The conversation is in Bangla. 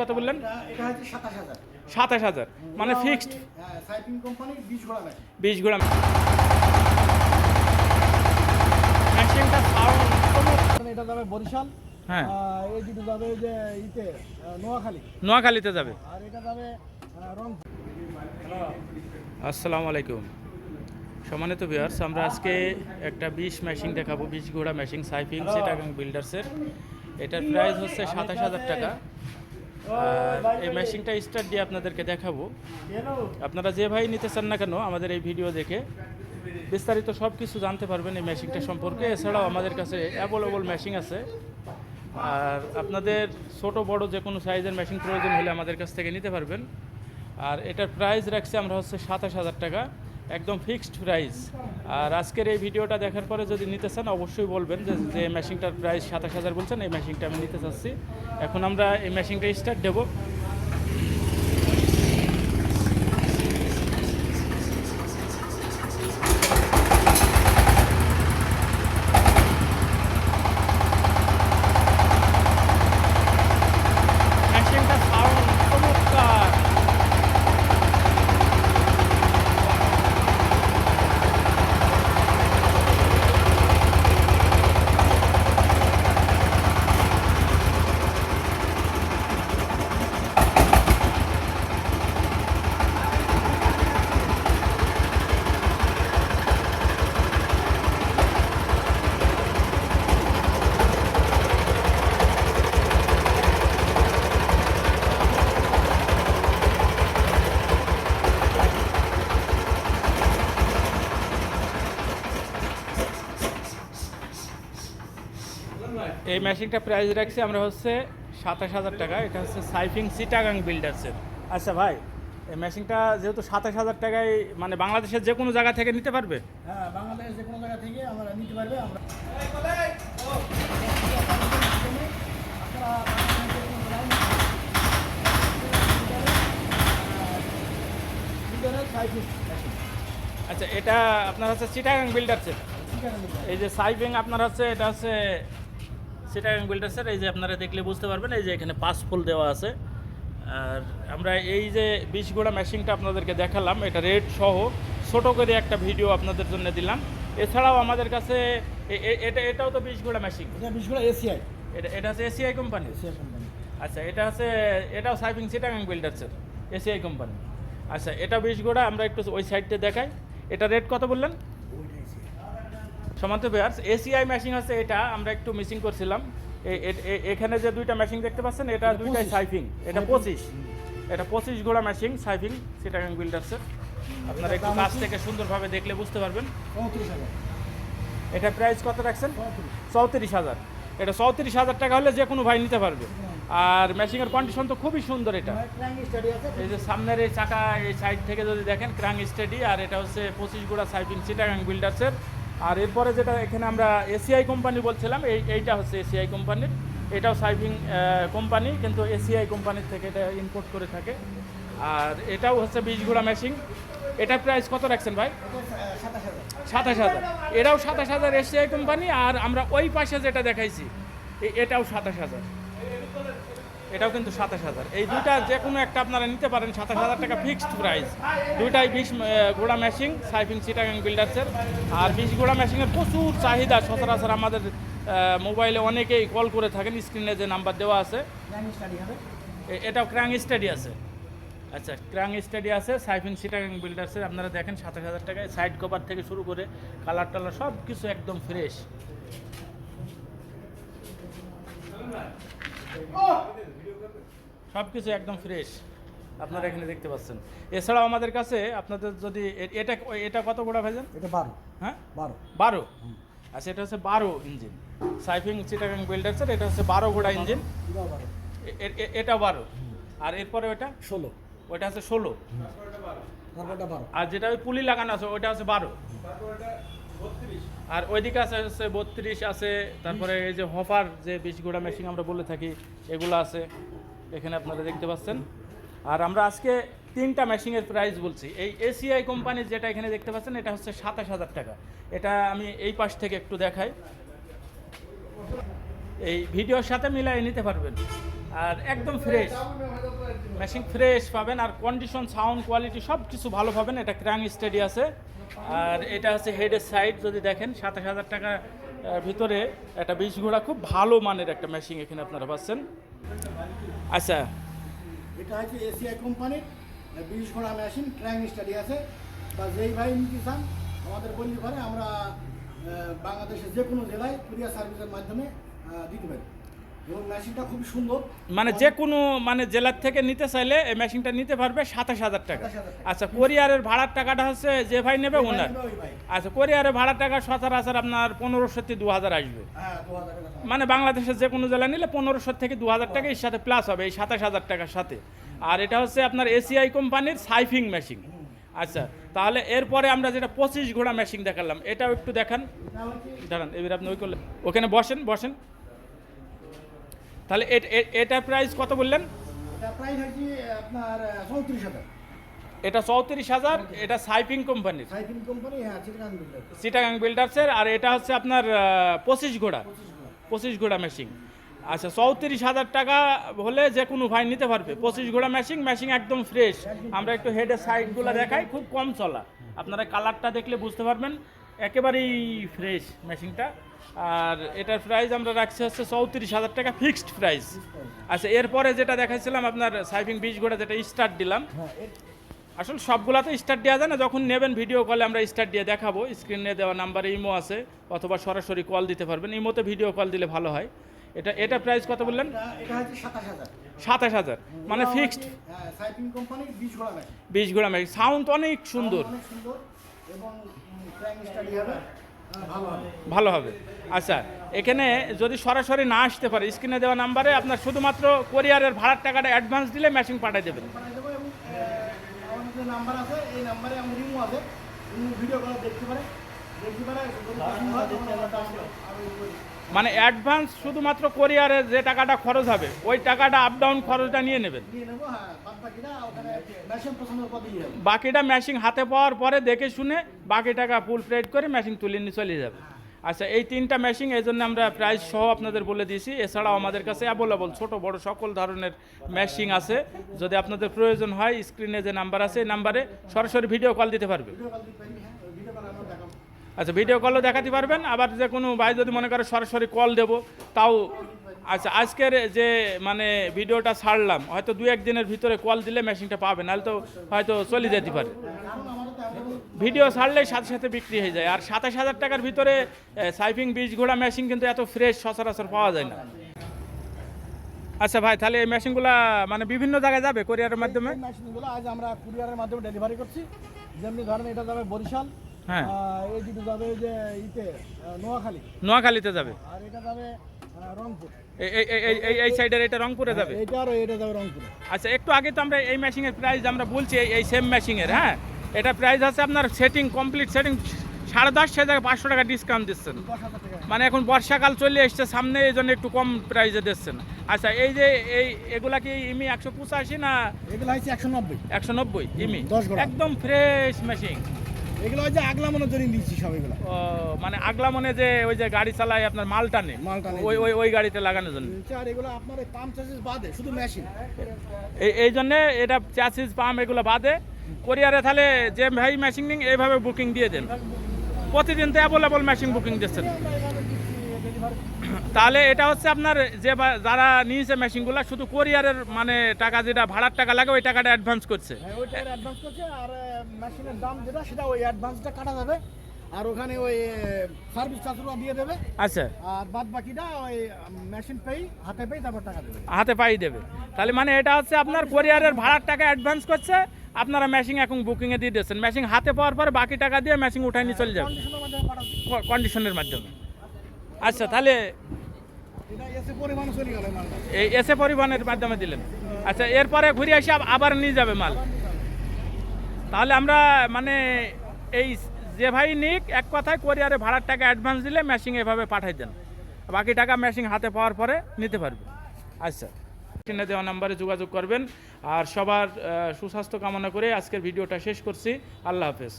কত বললেন? সাতাশ হাজার। মানে ফিক্সড হ্যাঁ বিশ ঘোড়া মেশিনটা সাউন্ড এটা যাবে বরিশাল হ্যাঁ। আহ, এই দুটো যাবে ওই যে ইতে আহ, নোয়াখালী। নোয়াখালীতে যাবে। আর এটা যাবে আসসালামু আলাইকুম। সম্মানিত ভিউয়ার্স আমরা আজকে একটা বিশ মেশিন দেখাবো বিশ ঘোড়া মেশিন সাইফিং এবং বিল্ডার্সের এটার প্রাইস হচ্ছে সাতাশ হাজার টাকা। আর এই মেশিনটা স্টার্ট দিয়ে আপনাদেরকে দেখাবো। আপনারা যে ভাই নিতে চান না কেন আমাদের এই ভিডিও দেখে বিস্তারিত সব কিছু জানতে পারবেন এই মেশিনটা সম্পর্কে। এছাড়াও আমাদের কাছে অ্যাভেলেবল মেশিন আছে। আর আপনাদের ছোট বড় যে কোনো সাইজের মেশিন প্রয়োজন হলে আমাদের কাছ থেকে নিতে পারবেন। আর এটার প্রাইস রাখছি আমরা হচ্ছে সাতাশ হাজার টাকা। একদম ফিক্সড প্রাইস আর আজকের এই ভিডিওটা দেখার পরে যদি নিতে চান, অবশ্যই বলবেন যে যে মেশিনটার প্রাইস সাতাশ হাজার বলছেন, এই মেশিনটা আমি নিতে চাচ্ছি। এখন আমরা এই মেশিনটা স্টার্ট দেবো মেশিনটা সাউন্ড চমৎকার এই মেশিনটা প্রাইস রাখছি আমরা হচ্ছে সাতাশ হাজার টাকা। এটা হচ্ছে সাইফিং সিটাগাং বিল্ডার্সের আচ্ছা ভাই এই মেশিনটা যেহেতু সাতাশ হাজার টাকায় মানে বাংলাদেশের যে কোনো জায়গা থেকে নিতে পারবে? হ্যাঁ বাংলাদেশের যে কোনো জায়গা থেকে আমরা নিতে পারবে আমরা আচ্ছা এটা আপনার হচ্ছে সিটাগাং বিল্ডার্সের এই যে সাইফিং আপনার হচ্ছে এটা হচ্ছে সিটাগাং বিল্ডার্সের এই যে আপনারা দেখলে বুঝতে পারবেন এই যে এখানে পাঁচ ফুল দেওয়া আছে। আর আমরা এই যে বিশ গোড়া মেশিনটা আপনাদেরকে দেখালাম এটা রেট সহ ছোটো করে একটা ভিডিও আপনাদের জন্য দিলাম। এছাড়াও আমাদের কাছে এটা এটাও তো বিশ গোড়া মেশিন এটা বিশগুলো এসিআই এটা এটা হচ্ছে এসিআই কোম্পানি এসিআই কোম্পানি আচ্ছা এটা হচ্ছে এটাও সাইফিং সিটাগাং বিল্ডার্সের এসিআই কোম্পানি আচ্ছা এটা বিশ গোড়া আমরা একটু ওই সাইডটা দেখাই। এটা রেট কত বললেন? সমান্ত বেয়ার্স এসিআই মেশিন হচ্ছে এটা আমরা একটু মিসিং করছিলাম। এখানে যে দুইটা মেশিন দেখতে পাচ্ছেন এটা দুইটাই 25 সাইফিং। এটা পঁচিশ। এটা পঁচিশ ঘোড়া মেশিন সাইফিং সিটাগাং বিল্ডার্সের আপনারা একটু কাছ? থেকে সুন্দরভাবে দেখলে বুঝতে পারবেন। এটা প্রাইস কত রাখছেন? চৌত্রিশ। হাজার। এটা চৌত্রিশ হাজার টাকা হলে যে কোনো ভাই নিতে পারবে। আর মেশিনের কন্ডিশন তো খুবই সুন্দর এটা। আছে। এই যে সামনের এই চাকা এই সাইড থেকে যদি দেখেন ক্রাং স্টেডি আর এটা হচ্ছে পঁচিশ গোড়া সাইফিং সিটাগাং বিল্ডার্সের আর এরপরে যেটা এখানে আমরা এসিআই কোম্পানি বলছিলাম, এই, এইটা হচ্ছে এসিআই কোম্পানির এটাও সাইভিং কোম্পানি কিন্তু এসিআই কোম্পানির থেকে এটা ইম্পোর্ট করে থাকে। আর এটাও হচ্ছে বিশ ঘোড়া মেশিন এটার প্রাইস কত রাখছেন ভাই? সাতাশ হাজার। এটাও সাতাশ হাজার এসিআই কোম্পানি আর আমরা ওই পাশে যেটা দেখাইছি এটাও সাতাশ হাজার। এটাও কিন্তু সাতাশ হাজার। এই দুইটা যে কোনো একটা আপনারা নিতে পারেন সাতাশ হাজার টাকা ফিক্সড প্রাইস দুইটাই বিশ ঘোড়া মেশিন সাইফিং সিটাগাং বিল্ডার্সের আর বিশ ঘোড়া মেশিনের প্রচুর চাহিদা সচরাচর আমাদের মোবাইলে অনেকেই কল করে থাকেন স্ক্রিনে যে নাম্বার দেওয়া আছে। এটাও ক্র্যাং স্টাডি আছে। আচ্ছা ক্রাং স্টাডি আছে সাইফিং সিটাগাং বিল্ডার্সের আপনারা দেখেন সাতাশ হাজার টাকায় সাইড কভার থেকে শুরু করে কালার টালার সব কিছু একদম ফ্রেশ সব কিছু একদম ফ্রেশ আপনারা এখানে দেখতে পাচ্ছেন। এছাড়াও আমাদের কাছে আপনাদের যদি এ- এটা এটা কত গোড়া ভাইজান? এটা বারো। হ্যাঁ? বারো। বারো? আচ্ছা এটা হচ্ছে বারো ইঞ্জিন সাইফিং চিটাগাং বিল্ডার্সের এটা হচ্ছে বারো গোড়া ইঞ্জিন এটা বারো। আর এরপরে ওটা? ষোলো। ওইটা আছে ষোলো। আর যেটা ওই পুলি লাগানো আছে ওইটা আছে বারো। আর ওইদিকে আছে হচ্ছে বত্রিশ আছে তারপরে এই যে হফার যে বিশ গোড়া মেশিন আমরা বলে থাকি এগুলো আছে। এখানে আপনারা দেখতে পাচ্ছেন। আর আমরা আজকে তিনটা মেশিনের প্রাইস বলছি। এই এসিআই কোম্পানির যেটা এখানে দেখতে পাচ্ছেন, এটা হচ্ছে সাতাশ হাজার টাকা। এটা আমি এই পাশ থেকে একটু দেখাই। এই ভিডিওর সাথে মিলাই নিতে পারবেন। আর একদম ফ্রেশ মেশিন ফ্রেশ পাবেন, আর কন্ডিশন সাউন্ড কোয়ালিটি সব কিছু ভালো পাবেন। এটা ক্রাং স্টাডি আছে আর এটা হচ্ছে হেডের সাইড যদি দেখেন, সাতাশ হাজার টাকা ভিতরে একটা বিশ ঘোড়া খুব ভালো মানের একটা মেশিন এখানে আপনারা পাচ্ছেন। আচ্ছা। এটা হচ্ছে এসিআই কোম্পানির বিশ ঘোড়া মেশিন, ক্রাইম স্টাডি আছে। বা যেই ভাই নিতে চান, আমাদের বললি পারে আমরা বাংলাদেশের যে কোনো জেলায় কুরিয়ার সার্ভিসের মাধ্যমে দিতে পারি। মানে যে কোনো মানে জেলার থেকে নিতে চাইলে এই মেশিনটা নিতে পারবে সাতাশ হাজার টাকা। আচ্ছা কোরিয়ারের ভাড়ার টাকাটা হচ্ছে যে ভাই নেবে ওনার। আচ্ছা কোরিয়ারের ভাড়ার টাকা সচরাচর আপনার পনেরোশো থেকে দু হাজার আসবে। হ্যাঁ মানে বাংলাদেশের যে কোনো জেলা নিলে পনেরোশো থেকে দু হাজার টাকা এর সাথে প্লাস হবে এই সাতাশ হাজার টাকার সাথে। আর এটা হচ্ছে আপনার এসিআই কোম্পানির সাইফিং মেশিন আচ্ছা তাহলে এরপরে আমরা যেটা পঁচিশ ঘোড়া মেশিন দেখালাম এটাও একটু দেখান। দাঁড়ান এবার আপনি ওই করলে ওখানে বসেন বসেন। তাহলে এ- এ- প্রাইস কত বললেন? এটা চৌত্রিশ হাজার। এটা এটা সাইফিং কোম্পানির চিটাগাং বিল্ডার বিল্ডার্সের আর এটা হচ্ছে আপনার পঁচিশ ঘোড়া পঁচিশ ঘোড়া মেশিন আচ্ছা চৌত্রিশ হাজার টাকা হলে যে কোনো ভাই নিতে পারবে। পঁচিশ ঘোড়া মেশিন মেশিন একদম ফ্রেশ আমরা একটু হেডের সাইডগুলো দেখাই খুব কম চলা। আপনারা কালারটা দেখলে বুঝতে পারবেন। একেবারেই ফ্রেশ মেশিনটা আর এটার প্রাইস আমরা রাখছি হচ্ছে চৌত্রিশ হাজার টাকা ফিক্সড প্রাইস আচ্ছা এরপরে যেটা দেখাইছিলাম আপনার সাইফিং বিশ ঘোড়া যেটা স্টার্ট দিলাম। হ্যাঁ আসলে সবগুলাতে স্টার্ট দেওয়া যায় না যখন নেবেন ভিডিও কলে আমরা স্টার্ট দিয়ে দেখাবো। স্ক্রিনে দেওয়া নাম্বারে ইমো আছে অথবা সরাসরি কল দিতে পারবেন। ইমোতে ভিডিও কল দিলে ভালো হয়। এটা এটা প্রাইস কত বললেন? সাতাশ হাজার। মানে ফিক্সড হ্যাঁ বিশ ঘোড়া মেশিন বিশ ঘোড়া সাউন্ড অনেক সুন্দর। অনেক সুন্দর এবং ভালো হবে। আচ্ছা এখানে যদি সরাসরি না আসতে পারে স্ক্রিনে দেওয়া নাম্বারে আপনার শুধুমাত্র কোরিয়ারের ভাড়ার টাকাটা অ্যাডভান্স দিলে মেশিন পাঠিয়ে দেবেন। ভিডিও দেখতে পারে দেখতে পারে মানে অ্যাডভান্স শুধুমাত্র কোরিয়ারের যে টাকাটা খরচ হবে ওই টাকাটা আপ ডাউন খরচটা নিয়ে নেবেন। হ্যাঁ বাকিটা মেশিন হাতে পাওয়ার পরে দেখে শুনে বাকি টাকা ফুল প্লেট করে মেশিন তুলে নিয়ে চলে যাবে। আচ্ছা এই তিনটা মেশিন এই জন্য আমরা প্রাইস সহ আপনাদের বলে দিয়েছি। এছাড়াও আমাদের কাছে অ্যাভেলেবল ছোট বড় সকল ধরনের মেশিন আছে। যদি আপনাদের প্রয়োজন হয় স্ক্রিনে যে নাম্বার আছে এই নাম্বারে সরাসরি ভিডিও কল দিতে পারবে। আচ্ছা ভিডিও কলও দেখাতে পারবেন। আবার যে কোনো ভাই যদি মনে করে সরাসরি কল দেবো, তাও আচ্ছা আজকের যে মানে ভিডিওটা ছাড়লাম, হয়তো দু একদিনের ভিতরে কল দিলে মেশিনটা পাবে, নাহলে তো হয়তো চলে যেতে পারে। ভিডিও ছাড়লেই সাথে সাথে বিক্রি হয়ে যায়। আর সাতাশ হাজার টাকার ভিতরে সাইফিং বীজ ঘোড়া মেশিন কিন্তু এত ফ্রেশ সচরাচর পাওয়া যায় না। আচ্ছা ভাই, তাহলে এই মেশিনগুলা মানে বিভিন্ন জায়গায় যাবে কোরিয়ারের মাধ্যমে? মেশিনগুলো আজ আমরা কুরিয়ারের মাধ্যমে ডেলিভারি করছি। যেমনি ধরেন এটা যাবে বরিশাল। হ্যাঁ। আহ, যাবে যে ইতে নোয়াখালী। নোয়াখালীতে যাবে। আর এটা যাবে রংপুর। এই- এই- এই- এই- এই এই সাইডের এটা রংপুরে যাবে? এইটা আর এটা যাবে রংপুরে। আচ্ছা একটু আগে তো আমরা এই মেশিনের প্রাইস আমরা বলছি এই- এই সেম মেশিনের হ্যাঁ? এটা প্রাইস আছে আপনার সেটিং কমপ্লিট সেটিং সাড়ে দশ হাজার পাঁচশো টাকা ডিসকাউন্ট দিচ্ছেন। মানে এখন বর্ষাকাল চলে এসছে সামনে এই জন্য একটু কম প্রাইসে দিচ্ছেন। আচ্ছা এই যে এই এগুলা কি ইমি একশো পঁচাশি না এগুলো হচ্ছে একশো নব্বই। একশো নব্বই ইমি? একদম ফ্রেশ মেশিন এগুলো হচ্ছে আগলা মনে জরিন দিচ্ছি সব এগুলো। ও মানে আগলা মনে যে ওই যে গাড়ি চালায় আপনার মাল টানে মাল টানে। ওই ওই ওই গাড়িতে লাগানোর জন্য। আর এগুলো আপনার এই পাম্প চার্জেস বাদে শুধু মেশিন। এই এই জন্য এটা চ্যাসিস পাম্প এগুলো বাদে। কোরিয়ারে তাহলে যে ভাই মেশিন নিন এইভাবে বুকিং দিয়ে দেন। প্রতিদিন তো অ্যাভেলেবল মেশিন বুকিং দিচ্ছেন। তাহলে এটা হচ্ছে আপনার যে যারা নিয়েছে মেশিনগুলো শুধু কোরিয়ারের মানে টাকা যেটা ভাড়ার টাকা লাগে ওই টাকাটা অ্যাডভান্স করছে। অ্যাডভান্স করছে আর মেশিনের দাম যেটা সেটা ওই অ্যাডভান্সটা কাটা যাবে। আর ওখানে ওই সার্ভিস চার্জগুলো দিয়ে দেবে। আচ্ছা। আর বাদ বাকিটা ওই মেশিন পেই হাতে পেই তারপর টাকা দেবে। হাতে পাই দেবে। তাহলে মানে এটা হচ্ছে আপনার কোরিয়ারের ভাড়ার টাকা অ্যাডভান্স করছে আপনারা মেশিন এখন বুকিংয়ে দিয়ে দিচ্ছেন মেশিন হাতে পাওয়ার পরে বাকি টাকা দিয়ে মেশিন উঠাই নিয়ে চলে যাবে। কন্ডিশনের মাধ্যমে। আচ্ছা তাহলে এই এসে পরিবহনের মাধ্যমে দিলেন। আচ্ছা এরপরে ঘুরে এসে আবার নিয়ে যাবে মাল। তাহলে আমরা মানে এই যে ভাই নিক এক কথায় কোরিয়ারে ভাড়ার টাকা অ্যাডভান্স দিলে মেশিং এভাবে পাঠাই দেন। বাকি টাকা মেশিং হাতে পাওয়ার পরে নিতে পারবে। আচ্ছা। স্ক্রিনে দেওয়া নাম্বারে যোগাযোগ করবেন। আর সবার সুস্বাস্থ্য কামনা করে আজকের ভিডিওটা শেষ করছি। আল্লাহ হাফেজ।